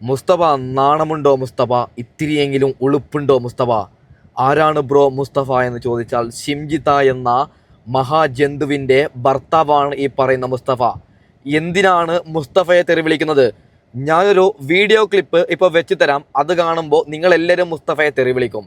മുസ്തഫ നാണമുണ്ടോ മുസ്തഫ? ഇത്തിരിയെങ്കിലും ഉളുപ്പുണ്ടോ മുസ്തഫ? ആരാണ് ബ്രോ മുസ്തഫ എന്ന് ചോദിച്ചാൽ ഷിംജിത എന്ന മഹാജന്തുവിന്റെ ഭർത്താവാണ് ഈ പറയുന്ന മുസ്തഫ. എന്തിനാണ് മുസ്തഫയെ തെറി വിളിക്കുന്നത്? ഞാനൊരു വീഡിയോ ക്ലിപ്പ് ഇപ്പോൾ വെച്ച് തരാം അത് കാണുമ്പോൾ നിങ്ങളെല്ലാവരും മുസ്തഫയെ തെറി വിളിക്കും.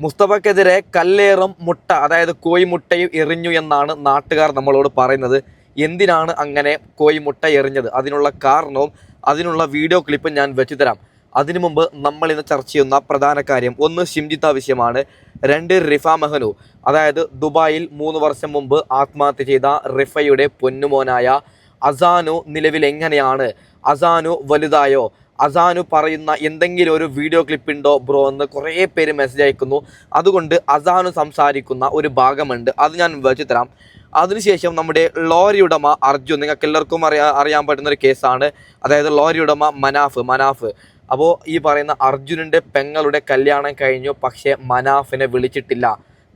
മുസ്തഫക്കെതിരെ കല്ലേറും മുട്ട അതായത് കോയിമുട്ടയും എറിഞ്ഞു എന്നാണ് നാട്ടുകാർ നമ്മളോട് പറയുന്നത്. എന്തിനാണ് അങ്ങനെ കോയിമുട്ട എറിഞ്ഞത്? അതിനുള്ള കാരണവും അതിനുള്ള വീഡിയോ ക്ലിപ്പ് ഞാൻ വെച്ചു തരാം അതിനു മുമ്പ് നമ്മൾ ഇന്ന് ചർച്ച ചെയ്യുന്ന പ്രധാന കാര്യം ഒന്ന് ഷിംജിത്ത വിഷയമാണ്. രണ്ട് റിഫ മെഹനു. അതായത് ദുബായിൽ മൂന്ന് വർഷം മുമ്പ് ആത്മഹത്യ ചെയ്ത റിഫയുടെ പൊന്നുമോനായ അസാനു നിലവിൽ എങ്ങനെയാണ്? അസാനു വലുതായോ? അസാനു പറയുന്ന എന്തെങ്കിലും ഒരു വീഡിയോ ക്ലിപ്പ് ഉണ്ടോ ബ്രോ എന്ന് കുറേ പേര് മെസ്സേജ് അയക്കുന്നു. അതുകൊണ്ട് അസാനു സംസാരിക്കുന്ന ഒരു ഭാഗമുണ്ട്. അത് ഞാൻ വെച്ച് തരാം അതിനുശേഷം നമ്മുടെ ലോറി ഉടമ അർജുൻ നിങ്ങൾക്ക് എല്ലാവർക്കും അറിയാ അറിയാൻ പറ്റുന്ന ഒരു കേസാണ്. അതായത് ലോറി ഉടമ മനാഫ് മനാഫ്. അപ്പോൾ ഈ പറയുന്ന അർജുനന്റെ പെങ്ങളുടെ കല്യാണം കഴിഞ്ഞു പക്ഷേ മനാഫിനെ വിളിച്ചിട്ടില്ല.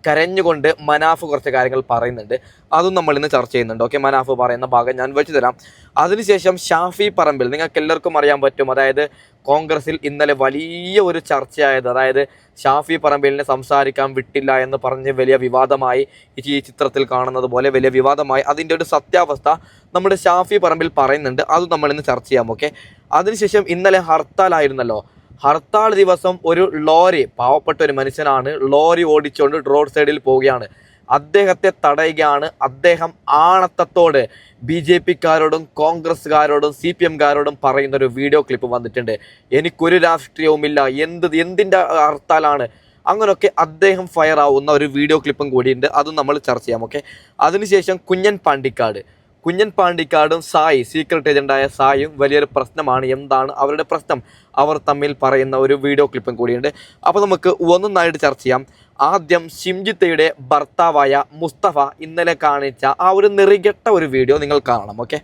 കരഞ്ഞുകൊണ്ട് മനാഫ് കുറച്ച് കാര്യങ്ങൾ പറയുന്നുണ്ട്. അതും നമ്മൾ ഇന്ന് ചർച്ച ചെയ്യുന്നുണ്ട്. ഓക്കെ മനാഫ് പറയുന്ന ഭാഗം ഞാൻ വെച്ചു തരാം. അതിനുശേഷം ഷാഫി പറമ്പിൽ നിങ്ങൾക്ക് എല്ലാവർക്കും അറിയാൻ പറ്റും. അതായത് കോൺഗ്രസിൽ ഇന്നലെ വലിയ ഒരു ചർച്ചയായത് അതായത് ഷാഫി പറമ്പിലിനെ സംസാരിക്കാൻ വിട്ടില്ല എന്ന് പറഞ്ഞ് വലിയ വിവാദമായി ഈ ചിത്രത്തിൽ കാണുന്നത് പോലെ വലിയ വിവാദമായി. അതിന്റെ ഒരു സത്യാവസ്ഥ നമ്മുടെ ഷാഫി പറമ്പിൽ പറയുന്നുണ്ട്. അതും നമ്മൾ ഇന്ന് ചർച്ച ചെയ്യാം. ഓക്കെ അതിനുശേഷം ഇന്നലെ ഹർത്താലായിരുന്നല്ലോ. ഹർത്താൽ ദിവസം ഒരു ലോറി പാവപ്പെട്ട ഒരു മനുഷ്യനാണ് ലോറി ഓടിച്ചുകൊണ്ട് റോഡ് സൈഡിൽ പോവുകയാണ്. അദ്ദേഹത്തെ തടയുകയാണ്. അദ്ദേഹം ആണത്തത്തോട് ബി ജെ പിക്കാരോടും കോൺഗ്രസ്സുകാരോടും സി പി എംകാരോടും പറയുന്ന ഒരു വീഡിയോ ക്ലിപ്പ് വന്നിട്ടുണ്ട്. എനിക്കൊരു രാഷ്ട്രീയവുമില്ല. എന്ത് എന്തിന്റെ ഹർത്താലാണ്? അങ്ങനെയൊക്കെ അദ്ദേഹം ഫയർ ആവുന്ന ഒരു വീഡിയോ ക്ലിപ്പും കൂടിയുണ്ട്. അതും നമ്മൾ ചർച്ച ചെയ്യാം ഓക്കെ അതിനുശേഷം കുഞ്ഞൻ പാണ്ടിക്കാട്. കുഞ്ഞൻ പാണ്ടിക്കാടും സായി സീക്രട്ട് ഏജന്റായ സായും വലിയൊരു പ്രശ്നമാണ് എന്താണ് അവരുടെ പ്രശ്നം? അവർ തമ്മിൽ പറയുന്ന ഒരു വീഡിയോ ക്ലിപ്പും കൂടിയുണ്ട്. അപ്പോൾ നമുക്ക് ഒന്നൊന്നായിട്ട് ചർച്ച ചെയ്യാം. ആദ്യം ഷിംജിത്തയുടെ ഭർത്താവായ മുസ്തഫ ഇന്നലെ കാണിച്ച ആ ഒരു നെറികെട്ട ഒരു വീഡിയോ നിങ്ങൾ കാണണം ഓക്കെ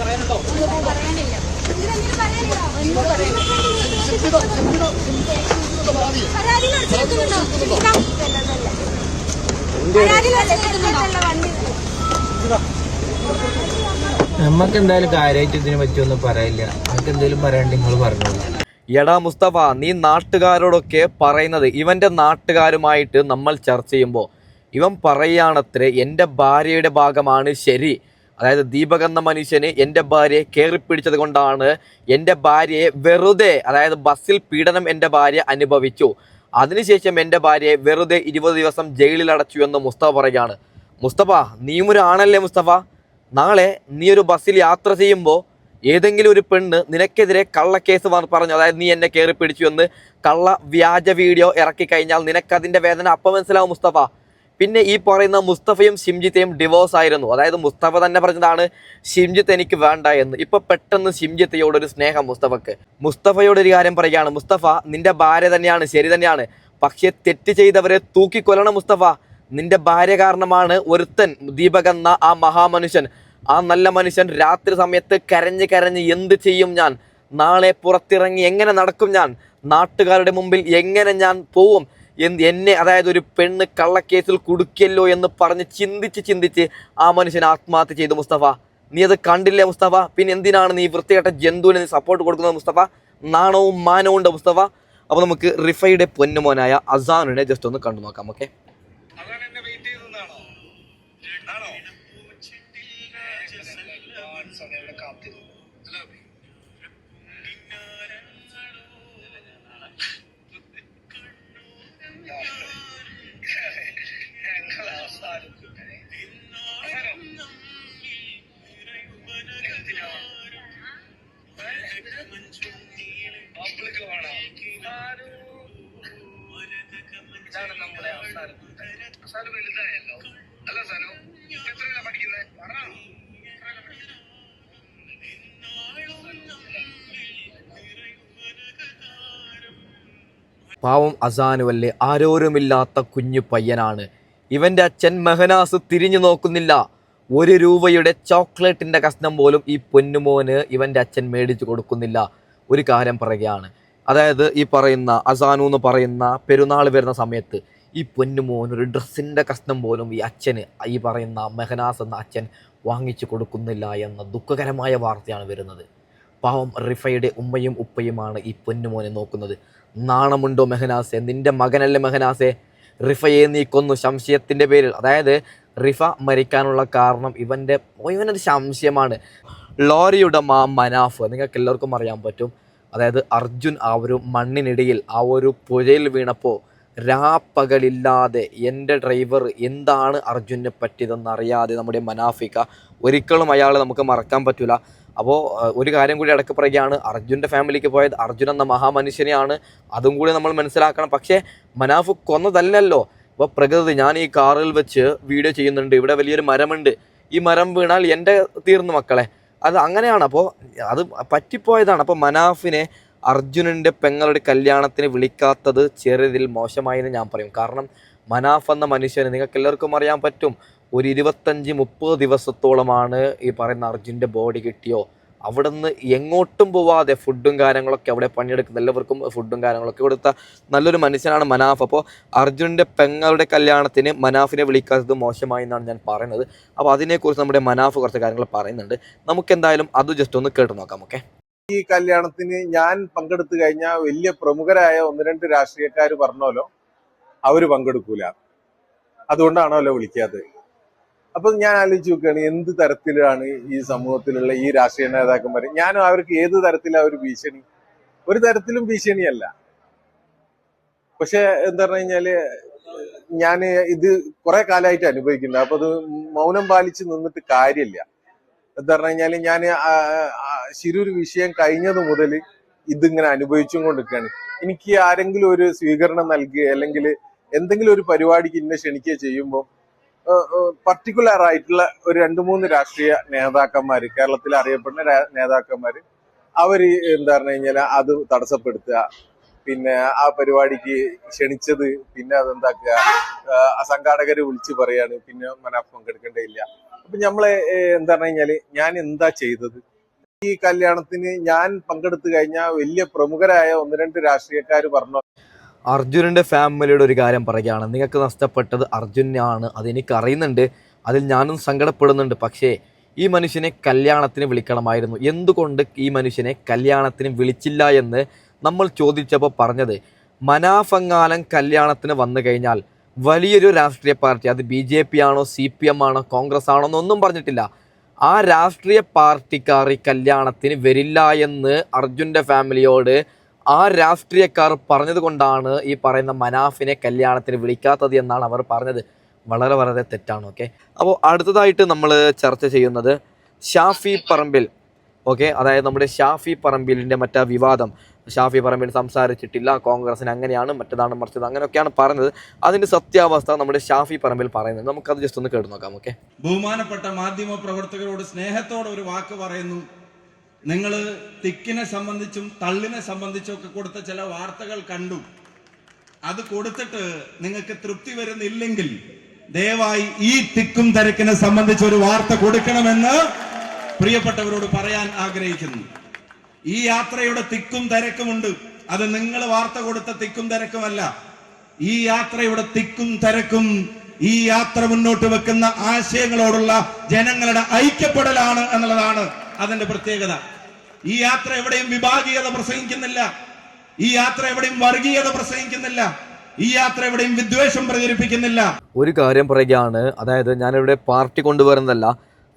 പറയാനില്ല. നമുക്ക് എന്തായാലും കാര്യമായിട്ട് ഇതിനെ പറ്റിയൊന്നും പറയില്ല. നമുക്ക് എന്തെങ്കിലും പറയാണ്ട് നിങ്ങൾ പറഞ്ഞോളൂ. എടാ മുസ്തഫ നീ നാട്ടുകാരോടൊക്കെ പറയുന്നത് ഇവന്റെ നാട്ടുകാരുമായിട്ട് നമ്മൾ ചർച്ച ചെയ്യുമ്പോൾ ഇവൻ പറയുകയാണത്രേ എന്റെ ഭാര്യയുടെ ഭാഗമാണ് ശരി. അതായത് ദീപക് മനുഷ്യന് എന്റെ ഭാര്യയെ കയറിപ്പിടിച്ചത് കൊണ്ടാണ് എന്റെ ഭാര്യയെ വെറുതെ അതായത് ബസ്സിൽ പീഡനം എന്റെ ഭാര്യ അനുഭവിച്ചു. അതിനുശേഷം എന്റെ ഭാര്യയെ വെറുതെ ഇരുപത് ദിവസം ജയിലിൽ അടച്ചു എന്ന് മുസ്തഫ പറയുകയാണ്. മുസ്തഫ നീയും ഒരു ആണല്ലേ മുസ്തഫ? നാളെ നീ ഒരു ബസ്സിൽ യാത്ര ചെയ്യുമ്പോൾ ഏതെങ്കിലും ഒരു പെണ്ണ് നിനക്കെതിരെ കള്ളക്കേസ് പറഞ്ഞു അതായത് നീ എന്നെ കയറി പിടിച്ചു എന്ന് കള്ള വ്യാജ വീഡിയോ ഇറക്കി കഴിഞ്ഞാൽ നിനക്കതിന്റെ വേദന അപ്പം മനസ്സിലാവും മുസ്തഫ. പിന്നെ ഈ പറയുന്ന മുസ്തഫയും സിംജിത്തയും ഡിവോഴ്സ് ആയിരുന്നു. അതായത് മുസ്തഫ തന്നെ പറഞ്ഞതാണ് ഷിംജിത്ത് എനിക്ക് വേണ്ട എന്ന്. ഇപ്പൊ പെട്ടെന്ന് ഷിംജിത്തയോടൊരു സ്നേഹം മുസ്തഫക്ക്. മുസ്തഫയോട് ഒരു കാര്യം പറയുകയാണ് മുസ്തഫ നിന്റെ ഭാര്യ തന്നെയാണ് ശരി തന്നെയാണ്. പക്ഷെ തെറ്റ് ചെയ്തവരെ തൂക്കിക്കൊല്ലണം മുസ്തഫ. നിന്റെ ഭാര്യ കാരണമാണ് ഒരുത്തൻ ദീപക് എന്ന ആ മഹാമനുഷ്യൻ. ആ നല്ല മനുഷ്യൻ രാത്രി സമയത്ത് കരഞ്ഞ് കരഞ്ഞ് എന്ത് ചെയ്യും ഞാൻ? നാളെ പുറത്തിറങ്ങി എങ്ങനെ നടക്കും ഞാൻ? നാട്ടുകാരുടെ മുമ്പിൽ എങ്ങനെ ഞാൻ പോവും? എന്ത് എന്നെ അതായത് ഒരു പെണ്ണ് കള്ളക്കേസിൽ കുടുക്കല്ലോ എന്ന് പറഞ്ഞ് ചിന്തിച്ച് ചിന്തിച്ച് ആ മനുഷ്യൻ ആത്മഹത്യ ചെയ്തു മുസ്തഫ. നീ അത് കണ്ടില്ലേ മുസ്തഫ? പിന്നെ എന്തിനാണ് നീ വൃത്തികെട്ട ജന്തുവിന് നീ സപ്പോർട്ട് കൊടുക്കുന്നത് മുസ്തഫ? നാണവും മാനവും ഉണ്ട് മുസ്തഫ. അപ്പോൾ നമുക്ക് റിഫയുടെ പൊന്നുമോനായ അസാനിനെ ജസ്റ്റ് ഒന്ന് കണ്ടു നോക്കാം ഓക്കെ പബ്ലിക് വേണോ? ഇതാണ് അല്ല? പാവം അസാനുവല്ലേ ആരോരുമില്ലാത്ത കുഞ്ഞു പയ്യനാണ് ഇവന്റെ അച്ഛൻ മെഹനാസ് തിരിഞ്ഞു നോക്കുന്നില്ല ഒരു രൂപയുടെ ചോക്ലേറ്റിന്റെ കഷ്ണം പോലും ഈ പൊന്നുമോന് ഇവന്റെ അച്ഛൻ മേടിച്ചു കൊടുക്കുന്നില്ല ഒരു കാര്യം പറയുകയാണ്. അതായത് ഈ പറയുന്ന അസാനു എന്ന് പറയുന്ന പെരുന്നാൾ വരുന്ന സമയത്ത് ഈ പൊന്നുമോൻ ഒരു ഡ്രസ്സിന്റെ കഷ്ണം പോലും ഈ അച്ഛന് ഈ പറയുന്ന മെഹനാസ് എന്ന അച്ഛൻ വാങ്ങിച്ചു കൊടുക്കുന്നില്ല എന്ന ദുഃഖകരമായ വാർത്തയാണ് വരുന്നത്. പാവം റിഫയുടെ ഉമ്മയും ഉപ്പയുമാണ് ഈ പൊന്നുമോനെ നോക്കുന്നത്. നാണമുണ്ടോ മെഹനാസെ? നിന്റെ മകനല്ലേ മെഹനാസെ? റിഫയെ നീ കൊന്നു. സംശയത്തിന്റെ പേരിൽ. അതായത് റിഫ മരിക്കാനുള്ള കാരണം ഇവന്റെ ഇവനൊരു സംശയമാണ് ലോറിയുടെ മാ മനാഫ് നിങ്ങൾക്ക് എല്ലാവർക്കും അറിയാൻ പറ്റും. അതായത് അർജുൻ ആ ഒരു മണ്ണിനിടയിൽ ആ ഒരു പുഴയിൽ വീണപ്പോൾ രാപ്പകലില്ലാതെ എന്റെ ഡ്രൈവർ എന്താണ് അർജുനെ പറ്റിയതെന്ന് അറിയാതെ നമ്മുടെ മനാഫിക്ക ഒരിക്കലും അയാളെ നമുക്ക് മറക്കാൻ പറ്റില്ല അപ്പോൾ ഒരു കാര്യം കൂടി ഇടയ്ക്ക് പറയുകയാണ് അർജുന്റെ ഫാമിലിക്ക് പോയത് അർജുൻ എന്ന മഹാമനുഷ്യനെയാണ്. അതും കൂടി നമ്മൾ മനസ്സിലാക്കണം. പക്ഷേ മനാഫ് കൊന്നതല്ലല്ലോ. അപ്പോൾ പ്രകൃതി ഞാൻ ഈ കാറിൽ വെച്ച് വീഡിയോ ചെയ്യുന്നുണ്ട്. ഇവിടെ വലിയൊരു മരമുണ്ട്. ഈ മരം വീണാൽ എന്റെ തീർന്നു മക്കളെ. അത് അങ്ങനെയാണ്. അപ്പോൾ അത് പറ്റിപ്പോയതാണ്. അപ്പോൾ മനാഫിനെ അർജുനന്റെ പെങ്ങളുടെ കല്യാണത്തിന് വിളിക്കാത്തത് ചെറിയതിൽ മോശമായി എന്ന് ഞാൻ പറയും. കാരണം മനാഫ് എന്ന മനുഷ്യന് നിങ്ങൾക്ക് എല്ലാവർക്കും അറിയാൻ പറ്റും. ഒരു ഇരുപത്തഞ്ച് മുപ്പത് ദിവസത്തോളമാണ് ഈ പറയുന്ന അർജുന്റെ ബോഡി കിട്ടിയോ? അവിടുന്ന് എങ്ങോട്ടും പോവാതെ ഫുഡും കാര്യങ്ങളൊക്കെ അവിടെ പണിയെടുക്കുന്ന എല്ലാവർക്കും ഫുഡും കാര്യങ്ങളൊക്കെ കൊടുത്ത നല്ലൊരു മനുഷ്യനാണ് മനാഫ്. അപ്പോൾ അർജുനന്റെ പെങ്ങളുടെ കല്യാണത്തിന് മനാഫിനെ വിളിക്കാത്തത് മോശമായി എന്നാണ് ഞാൻ പറയുന്നത്. അപ്പോൾ അതിനെക്കുറിച്ച് നമ്മുടെ മനാഫ് കുറച്ച് കാര്യങ്ങൾ പറയുന്നുണ്ട്. നമുക്ക് എന്തായാലും അത് ജസ്റ്റ് ഒന്ന് കേട്ട് നോക്കാം ഓക്കെ ഈ കല്യാണത്തിന് ഞാൻ പങ്കെടുത്തു കഴിഞ്ഞാൽ വലിയ പ്രമുഖരായ ഒന്ന് രണ്ട് രാഷ്ട്രീയക്കാർ പറഞ്ഞോലോ അവർ പങ്കെടുക്കൂല. അതുകൊണ്ടാണല്ലോ വിളിക്കാത്തത്? അപ്പൊ ഞാൻ ആലോചിച്ച് നോക്കുകയാണ് എന്ത് തരത്തിലാണ് ഈ സമൂഹത്തിലുള്ള ഈ രാഷ്ട്രീയ നേതാക്കന്മാർ ഞാനും അവർക്ക് ഏത് തരത്തിലാ ഒരു ഭീഷണി? ഒരു തരത്തിലും ഭീഷണിയല്ല. പക്ഷെ എന്താ പറഞ്ഞു കഴിഞ്ഞാൽ ഞാൻ ഇത് കുറെ കാലമായിട്ട് അനുഭവിക്കുന്നുണ്ട്. അപ്പൊ അത് മൗനം പാലിച്ച് നിന്നിട്ട് കാര്യമില്ല. എന്താ പറഞ്ഞു കഴിഞ്ഞാൽ ഞാൻ ശിരൂർ വിഷയം കഴിഞ്ഞത് മുതൽ ഇതിങ്ങനെ അനുഭവിച്ചും കൊണ്ടിരിക്കുകയാണ്. എനിക്ക് ആരെങ്കിലും ഒരു സ്വീകരണം നൽകുക അല്ലെങ്കിൽ എന്തെങ്കിലും ഒരു പരിപാടിക്ക് ഇന്നെ ക്ഷണിക്കുക ചെയ്യുമ്പോൾ പർട്ടിക്കുലർ ആയിട്ടുള്ള ഒരു രണ്ട് മൂന്ന് രാഷ്ട്രീയ നേതാക്കന്മാര് കേരളത്തിൽ അറിയപ്പെടുന്ന നേതാക്കന്മാർ അവർ എന്താ പറഞ്ഞു കഴിഞ്ഞാൽ അത് തടസ്സപ്പെടുത്തുക. പിന്നെ ആ പരിപാടിക്ക് ക്ഷണിച്ചത് പിന്നെ അതെന്താക്കുക? സംഘാടകര് വിളിച്ചു പറയാണ് പിന്നെ മനാഫ് പങ്കെടുക്കേണ്ടതില്ല. അപ്പൊ നമ്മളെ എന്താ പറഞ്ഞു കഴിഞ്ഞാൽ ഞാൻ എന്താ ചെയ്തത്? ഈ കല്യാണത്തിന് ഞാൻ പങ്കെടുത്തു കഴിഞ്ഞാൽ വലിയ പ്രമുഖരായ ഒന്ന് രണ്ട് രാഷ്ട്രീയക്കാർ പറഞ്ഞു? അർജുനന്റെ ഫാമിലിയുടെ ഒരു കാര്യം പറയുകയാണ്. നിങ്ങൾക്ക് നഷ്ടപ്പെട്ടത് അർജുനാണ്. അതെനിക്ക് അറിയുന്നുണ്ട് അതിൽ ഞാനും സങ്കടപ്പെടുന്നുണ്ട്. പക്ഷേ ഈ മനുഷ്യനെ കല്യാണത്തിന് വിളിക്കണമായിരുന്നു. എന്തുകൊണ്ട് ഈ മനുഷ്യനെ കല്യാണത്തിന് വിളിച്ചില്ല എന്ന് നമ്മൾ ചോദിച്ചപ്പോൾ പറഞ്ഞത് മനാഫങ്ങാലം കല്യാണത്തിന് വന്നു കഴിഞ്ഞാൽ വലിയൊരു രാഷ്ട്രീയ പാർട്ടി അത് ബി ജെ പി ആണോ സി പി എം ആണോ കോൺഗ്രസ് ആണോ എന്നൊന്നും പറഞ്ഞിട്ടില്ല. ആ രാഷ്ട്രീയ പാർട്ടിക്കാർ ഈ കല്യാണത്തിന് വരില്ല എന്ന് അർജുന്റെ ഫാമിലിയോട് ആ രാഷ്ട്രീയക്കാർ പറഞ്ഞതുകൊണ്ടാണ് ഈ പറയുന്ന മനാഫിനെ കല്യാണത്തിന് വിളിക്കാത്തത് എന്നാണ് അവർ പറഞ്ഞത്. വളരെ വളരെ തെറ്റാണ് ഓക്കെ അപ്പോൾ അടുത്തതായിട്ട് നമ്മൾ ചർച്ച ചെയ്യുന്നത് ഷാഫി പറമ്പിൽ ഓക്കെ അതായത് നമ്മുടെ ഷാഫി പറമ്പിലിന്റെ മറ്റാ വിവാദം. ഷാഫി പറമ്പിൽ സംസാരിച്ചിട്ടില്ല കോൺഗ്രസിന് അങ്ങനെയാണ് മറ്റേതാണ് മറിച്ചത് അങ്ങനെയൊക്കെയാണ് പറഞ്ഞത്. അതിന്റെ സത്യാവസ്ഥ നമ്മുടെ ഷാഫി പറമ്പിൽ പറയുന്നത്. നമുക്കത് ജസ്റ്റ് ഒന്ന് കേട്ടു നോക്കാം ഓക്കെ ബഹുമാനപ്പെട്ട മാധ്യമ പ്രവർത്തകരോട് സ്നേഹത്തോടെ ഒരു വാക്ക് പറയുന്നു. നിങ്ങൾ തിക്കിനെ സംബന്ധിച്ചും തള്ളിനെ സംബന്ധിച്ചും ഒക്കെ കൊടുത്ത ചില വാർത്തകൾ കണ്ടു. അത് കൊടുത്തിട്ട് നിങ്ങൾക്ക് തൃപ്തി വരുന്നില്ലെങ്കിൽ ദയവായി ഈ തിക്കും തിരക്കിനെ സംബന്ധിച്ച് ഒരു വാർത്ത കൊടുക്കണമെന്ന് പ്രിയപ്പെട്ടവരോട് പറയാൻ ആഗ്രഹിക്കുന്നു. ഈ യാത്രയുടെ തിക്കും തിരക്കുമുണ്ട്. അത് നിങ്ങൾ വാർത്ത കൊടുത്ത തിക്കും തിരക്കുമല്ല. ഈ യാത്രയുടെ തിക്കും തിരക്കും ഈ യാത്ര മുന്നോട്ട് വെക്കുന്ന ആശയങ്ങളോടുള്ള ജനങ്ങളുടെ ഐക്യപ്പെടലാണ് എന്നുള്ളതാണ് അതിന്റെ പ്രത്യേകത. ഈ യാത്ര എവിടെയും വിഭാഗീയത പ്രസംഗിക്കുന്നില്ല. ഈ യാത്ര എവിടെയും വർഗീയത പ്രസംഗിക്കുന്നില്ല. ഈ യാത്ര എവിടെയും വിദ്വേഷം പ്രചരിപ്പിക്കുന്നില്ല. ഒരു കാര്യം പറയുകയാണ്. അതായത് ഞാനിവിടെ പാർട്ടി കൊണ്ടുവരുന്നതല്ല.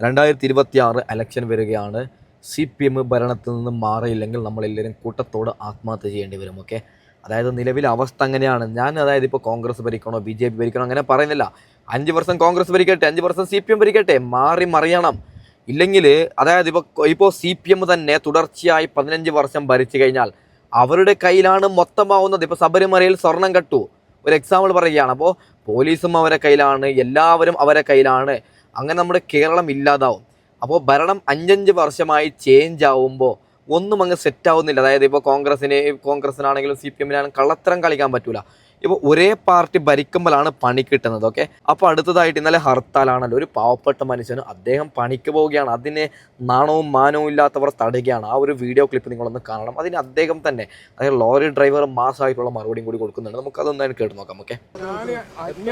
രണ്ടായിരത്തി ഇരുപത്തി ആറ് ഇലക്ഷൻ വരികയാണ്. സി പി എം ഭരണത്തിൽ നിന്ന് മാറിയില്ലെങ്കിൽ നമ്മളെല്ലാവരും കൂട്ടത്തോട് ആത്മഹത്യ ചെയ്യേണ്ടി വരും ഓക്കെ അതായത് നിലവിലെ അവസ്ഥ അങ്ങനെയാണ്. ഞാൻ അതായത് ഇപ്പോൾ കോൺഗ്രസ് ഭരിക്കണോ ബി ജെ പി ഭരിക്കണോ അങ്ങനെ പറയുന്നില്ല. അഞ്ച് വർഷം കോൺഗ്രസ് ഭരിക്കട്ടെ അഞ്ച് വർഷം സി പി എം ഭരിക്കട്ടെ മാറി മറിയണം. ഇല്ലെങ്കിൽ അതായത് ഇപ്പോൾ ഇപ്പോൾ സി പി എം തന്നെ തുടർച്ചയായി പതിനഞ്ച് വർഷം ഭരിച്ചു കഴിഞ്ഞാൽ അവരുടെ കയ്യിലാണ് മൊത്തമാവുന്നത്. ഇപ്പോൾ ശബരിമലയിൽ സ്വർണം കട്ടു. ഒരു എക്സാമ്പിൾ പറയുകയാണ്. അപ്പോൾ പോലീസും അവരെ കയ്യിലാണ് എല്ലാവരും അവരെ കയ്യിലാണ്. അങ്ങനെ നമ്മുടെ കേരളം ഇല്ലാതാവും. അപ്പോൾ ഭരണം അഞ്ചഞ്ച് വർഷമായി ചേഞ്ച് ആവുമ്പോൾ ഒന്നും അങ്ങ് സെറ്റ് ആവുന്നില്ല. അതായത് ഇപ്പോൾ കോൺഗ്രസിന് കോൺഗ്രസിനാണെങ്കിലും സി പി എമ്മിനാണെങ്കിലും കള്ളത്തരം കളിക്കാൻ പറ്റൂല. ഇപ്പോൾ ഒരേ പാർട്ടി ഭരിക്കുമ്പോഴാണ് പണി കിട്ടുന്നത് ഓക്കെ അപ്പോൾ അടുത്തതായിട്ട് ഇന്നലെ ഹർത്താലാണല്ലോ ഒരു പാവപ്പെട്ട മനുഷ്യന് അദ്ദേഹം പണിക്ക് പോവുകയാണ്. അതിനെ നാണവും മാനവും ഇല്ലാത്തവർ തടയുകയാണ് ആ ഒരു വീഡിയോ ക്ലിപ്പ് നിങ്ങളൊന്ന് കാണണം. അതിന് അദ്ദേഹം തന്നെ അതായത് ലോറി ഡ്രൈവർ മാസമായിട്ടുള്ള മറുപടിയും കൂടി കൊടുക്കുന്നുണ്ട്. നമുക്ക് അതൊന്നായിട്ട് കേട്ട് നോക്കാം ഓക്കെ അന്യ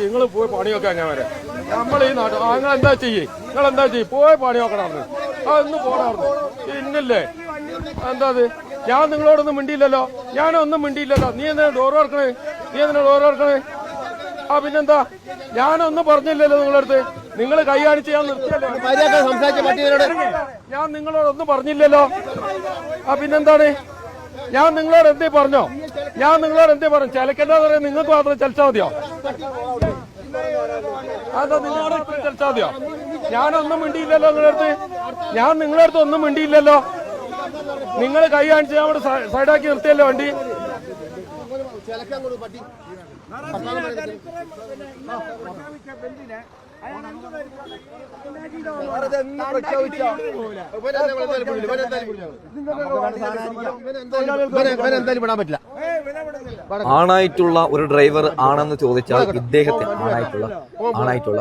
നിങ്ങൾ പോയി പണി ഞാൻ നമ്മൾ ഈ നാട്ടിൽ നിങ്ങൾ എന്താ ചെയ്യേ? നിങ്ങൾ എന്താ ചെയ്യും? പോയി പണി നോക്കണം ആ പോണാർന്നു പിന്നില്ലേ എന്താ ഞാൻ നിങ്ങളോടൊന്നും മിണ്ടിയില്ലല്ലോ. ഞാനൊന്നും മിണ്ടിയില്ലല്ലോ. നീ എന്നാ ഡോർ ഓർക്കണേ? നീ എന്നാ ഡോർ ഓർക്കണേ? ആ പിന്നെന്താ? ഞാനൊന്നും പറഞ്ഞില്ലല്ലോ നിങ്ങളടുത്ത്. നിങ്ങൾ കൈ കാണിച്ച് ഞാൻ നിർത്തിയല്ലോ? ഞാൻ നിങ്ങളോടൊന്നും പറഞ്ഞില്ലല്ലോ. ആ പിന്നെന്താണ്? ഞാൻ നിങ്ങളോട് എന്തേ പറഞ്ഞോ? ഞാൻ നിങ്ങളോട് എന്തേ പറഞ്ഞു? ചിലക്കണ്ടെന്ന് പറയാൻ നിങ്ങൾക്ക് മാത്രം ചലിച്ചാൽ മതിയോ? അതാ നിങ്ങളോട് ചലിച്ചാൽ മതിയോ? ഞാനൊന്നും മിണ്ടിയില്ലല്ലോ നിങ്ങളടുത്ത്. അടുത്ത് ഞാൻ നിങ്ങളടുത്ത് അടുത്ത് ഒന്നും മിണ്ടിയില്ലല്ലോ. നിങ്ങൾ കൈ കാണിച്ച് ഞാൻ അവിടെ സൈഡാക്കി നിർത്തിയല്ലോ വണ്ടി. ആണായിട്ടുള്ള ഒരു ഡ്രൈവർ ആണെന്ന് ചോദിച്ചാൽ ഇദ്ദേഹത്തെ ആണായിട്ടുള്ള ആണായിട്ടുള്ള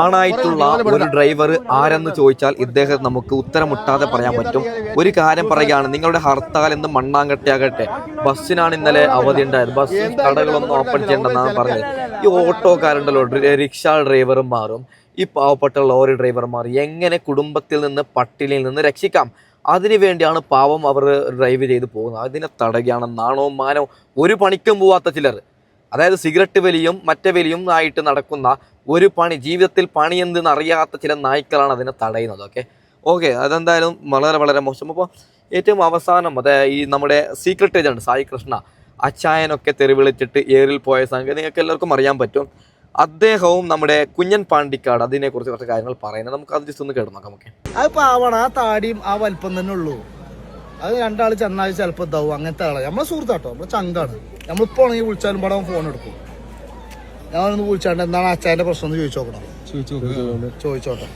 ആണായിട്ടുള്ള ഒരു ഡ്രൈവർ ആരെന്ന് ചോദിച്ചാൽ ഇദ്ദേഹം നമുക്ക് ഉത്തരമുട്ടാതെ പറയാൻ പറ്റും. ഒരു കാര്യം പറയുകയാണ് നിങ്ങളുടെ ഹർത്താൽ എന്ന് മണ്ണാങ്കട്ടയാകട്ടെ. ബസ്സിനാണ് ഇന്നലെ അവധി ഉണ്ടായത്. ബസ് കടകളൊന്നും ഓപ്പൺ ചെയ്യണ്ടെന്നാണ് പറഞ്ഞത്. ഈ ഓട്ടോക്കാരുണ്ടല്ലോ ഡ്രൈവറും ഡ്രൈവർമാരും ഈ പാവപ്പെട്ട ലോറി ഡ്രൈവർമാർ എങ്ങനെ കുടുംബത്തിൽ നിന്ന് പട്ടിണിയിൽ നിന്ന് രക്ഷിക്കാം? അതിനു വേണ്ടിയാണ് പാവം അവർ ഡ്രൈവ് ചെയ്ത് പോകുന്നത്. അതിനെ തടയുകയാണ് നാണവും മാനവും ഒരു പണിക്കും പോവാത്ത ചിലർ. അതായത് സിഗരറ്റ് വലിയും മറ്റേ വലിയും ആയിട്ട് നടക്കുന്ന ഒരു പണി ജീവിതത്തിൽ പണി എന്തെന്ന് അറിയാത്ത ചില നായ്ക്കളാണ് അതിനെ തടയുന്നത്. ഓക്കെ ഓക്കെ അതെന്തായാലും വളരെ വളരെ മോശം. അപ്പോൾ ഏറ്റവും അവസാനം അതെ ഈ നമ്മുടെ സീക്രട്ട് ഏജന്റ് സായി കൃഷ്ണ അച്ചായനൊക്കെ തെറി വിളിച്ചിട്ട് ഏറിൽ പോയ സംഗതി നിങ്ങൾക്ക് എല്ലാവർക്കും അറിയാൻ പറ്റും. അദ്ദേഹവും നമ്മുടെ കുഞ്ഞൻ പാണ്ടിക്കാട് അതിനെക്കുറിച്ച് കുറച്ച് കാര്യങ്ങൾ പറയുന്നത് നമുക്ക് അത് ജസ്റ്റ് ഒന്ന് കേട്ട് നോക്കാം ഓക്കെ അത് പാവണം ആ താടിയും ആ വലിപ്പം തന്നെ ഉള്ളൂ. അത് രണ്ടാൾ ചെന്നായി ചിലപ്പോൾ ഇതാവും. അങ്ങനത്തെ ആളാണ് നമ്മളെ സുഹൃത്താട്ടോ നമ്മളെ ചങ്കാണ്. നമ്മളിപ്പോൾ ആണെങ്കിൽ വിളിച്ചാലും പടം ഫോൺ എടുക്കും. ഞാനൊന്ന് വിളിച്ചാണ്ട് എന്താണ് അച്ഛന്റെ പ്രശ്നം എന്ന് ചോദിച്ചു നോക്കണം. ചോദിച്ചോട്ടെ.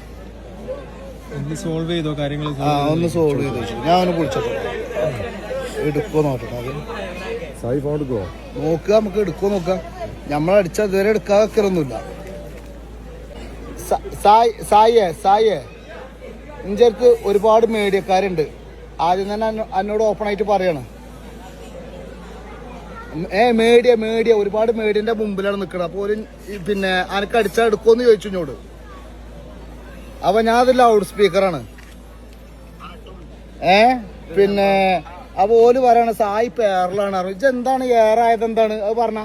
സോൾവ് ചെയ്തോ കാര്യങ്ങൾ ആ ഒന്ന് സോൾവ് ചെയ്ത് വെച്ചു. ഞാൻ അവനെ വിളിച്ചോട്ടെ. എടുക്കുമോ നോക്കട്ടെ അത് സായി ഫോൺ നോക്കുക നമുക്ക് എടുക്കുമോ നോക്കാം. നമ്മളടിച്ച ഇതുവരെ എടുക്കാതൊക്കെയൊന്നുമില്ല സായ് സായേ സായേ ഇഞ്ചർക്ക് ഒരുപാട് മീഡിയക്കാരുണ്ട്. ആദ്യം തന്നെ എന്നോട് ഓപ്പൺ ആയിട്ട് പറയാണ്. ഏ മീഡിയ മീഡിയ. ഒരുപാട് മീഡിയന്റെ മുമ്പിലാണ് നിൽക്കുന്നത് അപ്പോൾ ഒരു പിന്നെ അനക്ക് അടിച്ചാൽ എടുക്കുമെന്ന് ചോദിച്ചു ഇഞ്ഞോട്. അപ്പൊ ഞാൻ അത് ലൗഡ് സ്പീക്കറാണ് ഏ പിന്നെ അപ്പൊ ഓൽ പറയണ സായി പേറിലാണ് അറിയും ഇത് എന്താണ് ഏറായത് എന്താണ് അത് പറഞ്ഞ.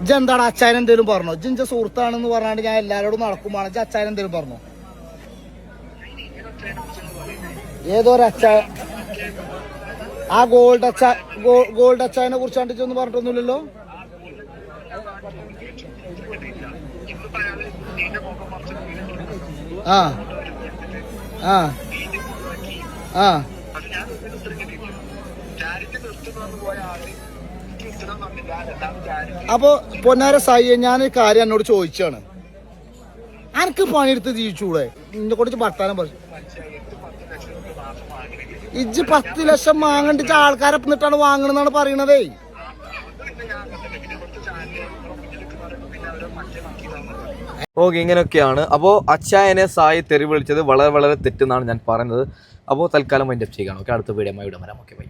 ഇജ് എന്താണ് അച്ചായൻ എന്തേലും പറഞ്ഞോ? ഇഞ്ച സുഹൃത്താണെന്ന് പറഞ്ഞാണ്ട് ഞാൻ എല്ലാരോടും നടക്കുമ്പോൾ ഇജ് എന്തേലും പറഞ്ഞോ? ഏതോ ഒരു അച്ഛ ആ ഗോൾഡ് അച്ച ഗോൾഡ് അച്ചായനെ കുറിച്ചാണ്ട് ഇജ്ജ് പറഞ്ഞിട്ടൊന്നുമില്ലല്ലോ? ആ. ആ. ആ. അപ്പോ പൊന്നാര സായി ഞാൻ കാര്യം എന്നോട് ചോദിച്ചാണ്. ആർക്ക് പണിയെടുത്ത് ജീവിച്ചൂടെ? നിന്നെ കുറിച്ച് വർത്താനം പറഞ്ഞു ഇജ്ജ് പത്ത് ലക്ഷം വാങ്ങണ്ടിട്ട് ആൾക്കാരെ നിന്നിട്ടാണ് വാങ്ങണെന്നാണ് പറയണതേ. ഓക്കെ ഇങ്ങനെയൊക്കെയാണ്. അപ്പോൾ അച്ചായനെ സായി തെറി വിളിച്ചത് വളരെ വളരെ തെറ്റെന്നാണ് ഞാൻ പറയുന്നത്. അപ്പോൾ തൽക്കാലം മൈൻഡപ്പ് ചെയ്യുകയാണ്. ഓക്കെ അടുത്ത വീഡിയോ വിടാൻ വരാം. Okay bye